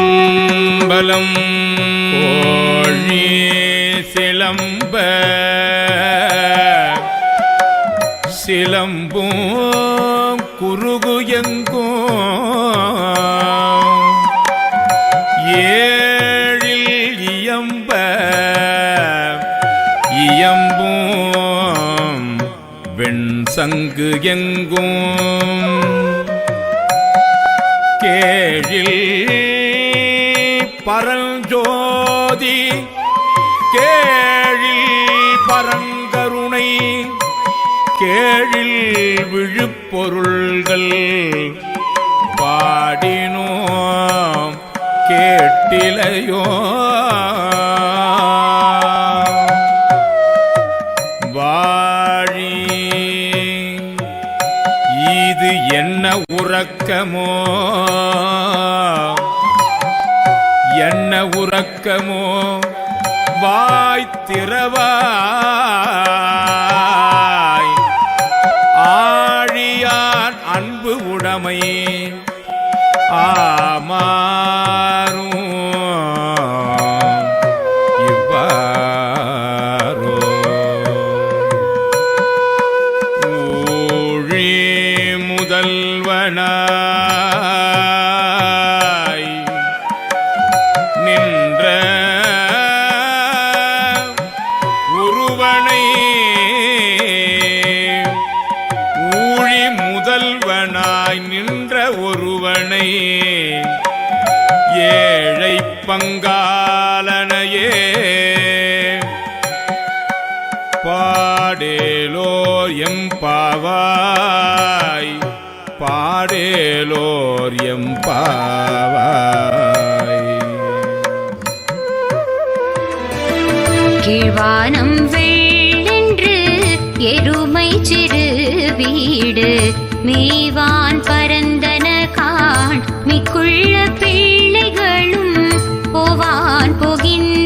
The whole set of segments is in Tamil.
திருச்சிற்றம்பலம் கோழி சிலம்ப சிலம்பும் குருகு வெண் சங்கு எங்கும்? கேழில் பரஞ்சோதி கேழில் பரங்கருணை கேழில் விழுப்பொருள்கள் பாடினோம் கேட்டிலையோ இது என்ன உறக்கமோ? என்ன உறக்கமோ? வாய் திறவா? செல்வனாய் நின்ற உருவனை ஊழி முதல்வனாய் நின்ற ஒருவனை ஏழை பங்காலனையே பாடேலோர் எம்பாவாய் பாடேலோர் எம் பாவாய். கீழ்வானம் வெள்ளென்று எருமை சிறு வீடு மேவான் பரந்தன காண் மிக்குள்ள பிள்ளைகளும் போவான் போகின்ற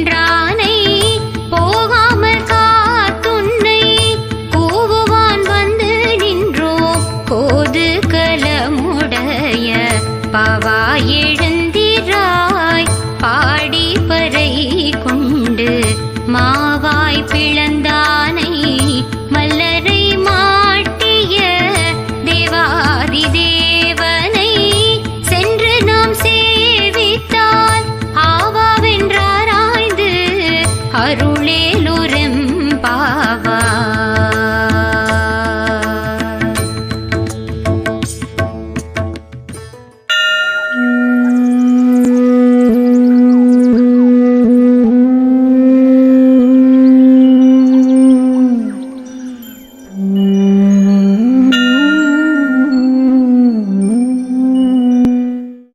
மாவாய் பிளந்தானை மல்லரை மாட்டிய தேவாதி தேவனை சென்று நாம் சேவித்தால் ஆவாவென்றாராய்ந்து அருளேலுரம் பாவா.